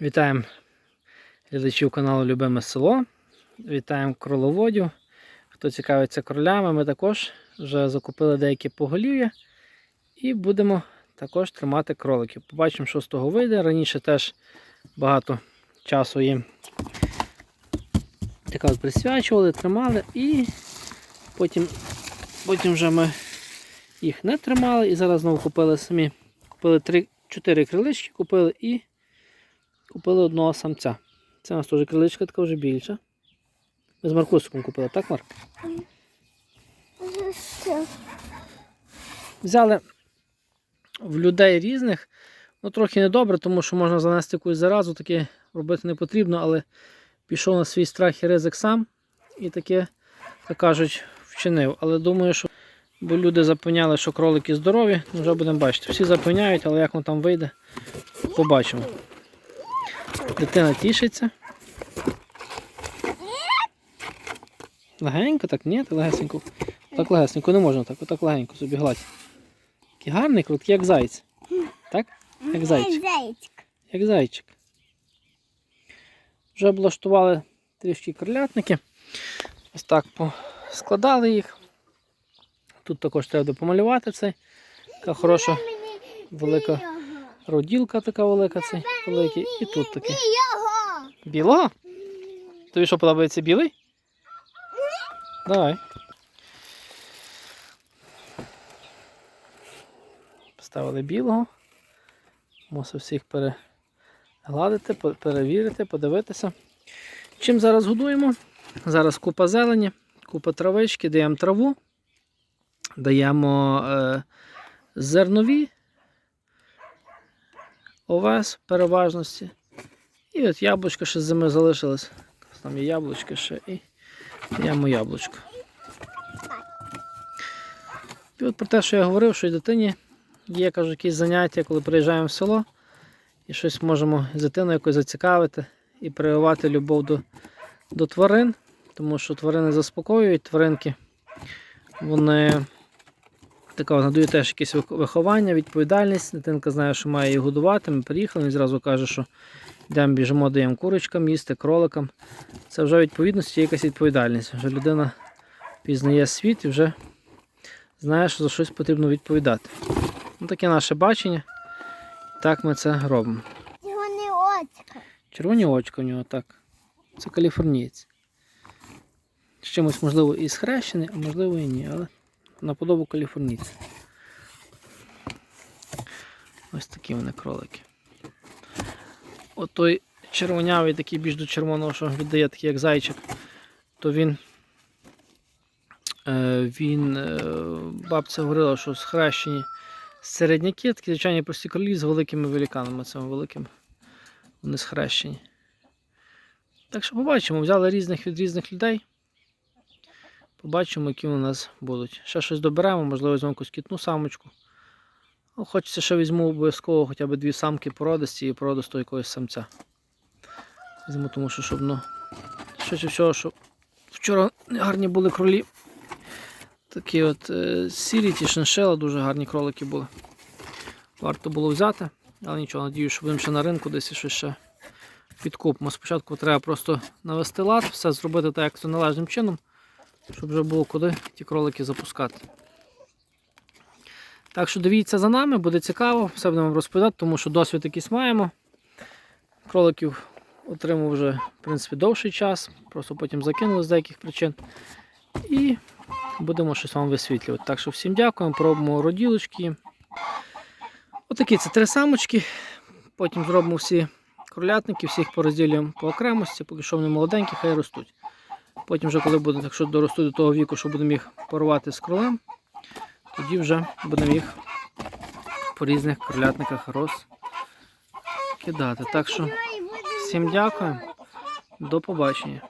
Вітаємо глядачів каналу Любиме село. Вітаємо кроловодів. Хто цікавиться кролями, ми також вже закупили деякі поголів'я і будемо також тримати кроликів. Побачимо, що з того вийде. Раніше теж багато часу їм така присвячували, тримали і потім, потім вже ми їх не тримали і зараз знову купили самі. Купили 3-4 крилички, купили і купили одного самця. Це у нас теж криличка така вже більша. Ми з Маркусиком купили, так, Марк? Взяли в людей різних. Ну, трохи недобре, тому що можна занести якусь заразу, таке робити не потрібно, але пішов на свій страх і ризик сам і таке, так кажуть, вчинив. Але думаю, що бо люди запевняли, що кролики здорові, вже будемо бачити. Всі запевняють, але як воно там вийде, побачимо. Дитина тішиться. Легенько, так ні, легесенько. Так легесенько не можна так, отак легенько собі гладь. Такий гарний, круткий, як зайць. Так? Як зайчик. Як зайчик. Вже облаштували трішки крилятники. Ось так поскладали їх. Тут також треба буде помалювати цей. Така хороша велика роділка така велика, цей великий. І тут. Його. Білого? Тобі що подобається білий? Давай. Поставили білого. Мусив всіх перегладити, перевірити, подивитися. Чим зараз годуємо? Зараз купа зелені, купа травички, даємо траву, даємо е, зернові, овес в переважності. І от яблучко ще з зими залишилось. Там є яблучко ще і даємо яблучко. І от про те, що я говорив, що і дитині є, кажу, якісь заняття, коли приїжджаємо в село і щось можемо з дитиною якось зацікавити і прививати любов до, до тварин, тому що тварини заспокоюють, тваринки вони така надають теж якесь виховання, відповідальність. Дитинка знає, що має її годувати. Ми приїхали, він зразу каже, що йдемо, біжимо, даємо курочкам їсти, кроликам. Це вже відповідності, якась відповідальність. Вже людина пізнає світ і вже знає, що за щось потрібно відповідати. Ну, таке наше бачення. Так ми це робимо. Не очка. Червоні очка у нього так. Це каліфорнієць. З чимось, можливо, і схрещений, а можливо і ні, але на подобу каліфорнійця. Ось такі вони кролики. От той червонявий, такий більш до червоного, що віддає такий як зайчик, то він. е, Він е, бабця говорила, що схрещені середняки, такі звичайні прості кролі з великими великанами, цими великими. Вони схрещені. Так що побачимо, взяли різних від різних людей. Побачимо, які у нас будуть. Ще щось доберемо, можливо, якусь кітну самочку. Ну, хочеться ще візьму обов'язково хоча б дві самки породисті і породистого якогось самця. Візьму, тому що щоб ну. Швидше всього, що вчора гарні були кролі. Такі от е, сірі ті шиншела, дуже гарні кролики були. Варто було взяти, але нічого, надію, що будемо ще на ринку десь і щось ще підкупимо. Спочатку треба просто навести лад, все зробити так, як це належним чином, щоб вже було куди ті кролики запускати. Так що дивіться за нами, буде цікаво, все будемо розповідати, тому що досвід якийсь маємо. Кроликів отримав вже в принципі, довший час, просто потім закинули з деяких причин. І будемо щось вам висвітлювати. Так що всім дякуємо, пробуємо роділочки. Отакі це три самочки. Потім зробимо всі кролятники, всіх порозділюємо по окремості, поки що вони молоденькі, хай ростуть. Потім, вже, коли буде, якщо доросту до того віку, що будемо їх порвати з кролем, тоді вже будемо їх по різних кролятниках розкидати. Так що всім дякую, до побачення.